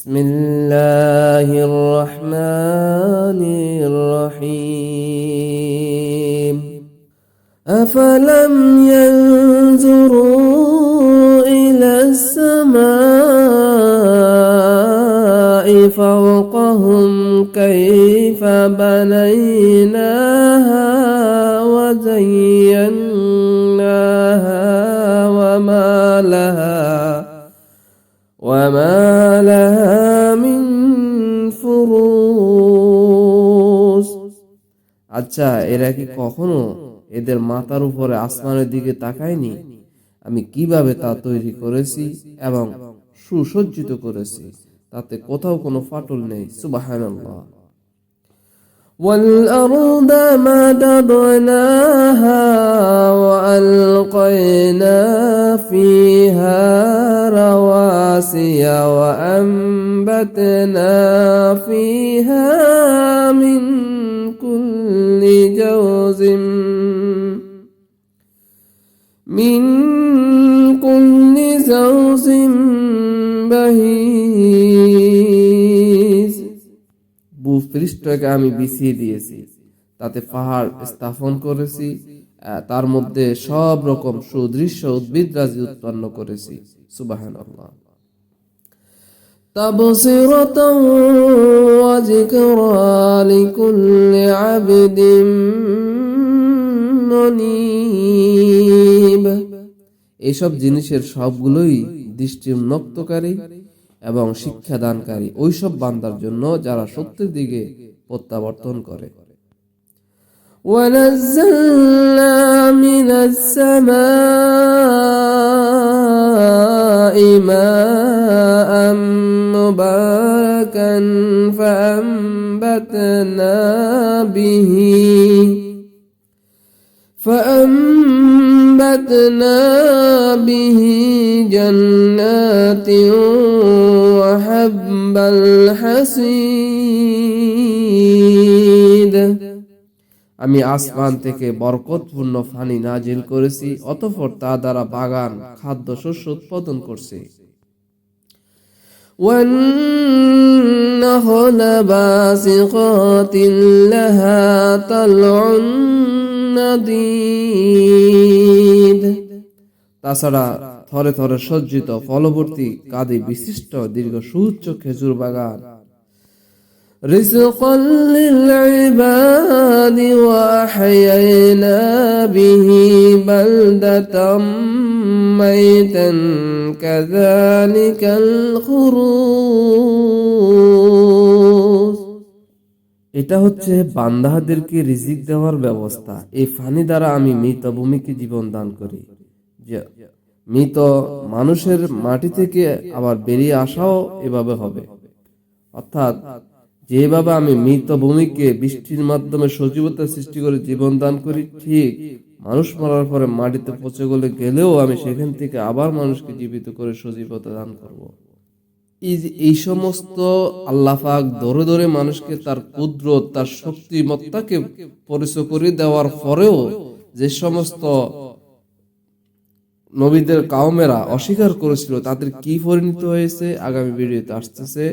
بسم الله الرحمن الرحيم. أفلم ينظروا إلى السماء فوقهم كيف بنيناها وزيناها وما لها من فروج আচ্ছা এরা কি কখনো এদের মাথার উপরে আসমানের দিকে তাকায়নি আমি কিভাবে তা তৈরি করেছি এবং সুসজ্জিত করেছি তাতে কোথাও কোনো ফাটল নেই সুবাহানাল্লাহ والأرض مددناها وألقينا فيها رواسي وأنبتنا فيها من كل جوز من كل زوج ভূপৃষ্ঠকে আমি বিছিয়ে দিয়েছি তাতে পাহাড় স্থাপন করেছি আহ, তার মধ্যে সব রকম সুদৃশ্য উদ্ভিদ রাজি উৎপন্ন করেছি সুবাহান تبصرة وذكرى لكل عبد منيب এইসব জিনিসের সবগুলোই দৃষ্টি উন্মুক্তকারী এবং শিক্ষাদানকারী ওইসব বান্দার জন্য যারা সত্যের দিকে প্রত্যাবর্তন করে ونزلنا من السماء ماء مباركا فأنبتنا به فأنبتنا به جنات وحب الحصيد আমি আসমান থেকে বরকতপূর্ণ ফানি নাজিল করেছি অতঃপর তা দ্বারা বাগান খাদ্য শস্য উৎপাদন করছে والنخل باسقات لها طلع نضيد তাছাড়া থরে থরে সজ্জিত ফলবর্তী কাদি বিশিষ্ট দীর্ঘ সুউচ্চ খেজুর বাগান رزقا للعباد وأحيينا به بلدة ميتا كذلك الخروج এটা হচ্ছে বান্দাহাদেরকে রিজিক দেওয়ার ব্যবস্থা এই ফানি দ্বারা আমি মৃত ভূমিকে জীবন দান করি যে মৃত মানুষের মাটি থেকে আবার বেরিয়ে আসাও এভাবে হবে অর্থাৎ, যেভাবে আমি মৃত ভূমিকে বৃষ্টির মাধ্যমে সজীবতা সৃষ্টি করে জীবন দান করি, ঠিক মানুষ মরার পরে মাটিতে পচে গলে গেলেও আমি সেখান থেকে আবার মানুষকে জীবিত করে সজীবতা দান করব। এই সমস্ত আল্লাহাক ধরে ধরে মানুষকে তার কুদরত, তার শক্তিমত্তাকে পরিচয় করে দেওয়ার পরেও যে সমস্ত নবীদের কাউমেরা অস্বীকার করেছিল তাদের কি পরিণত হয়েছে আগামী ভিডিওতে আসতেছে?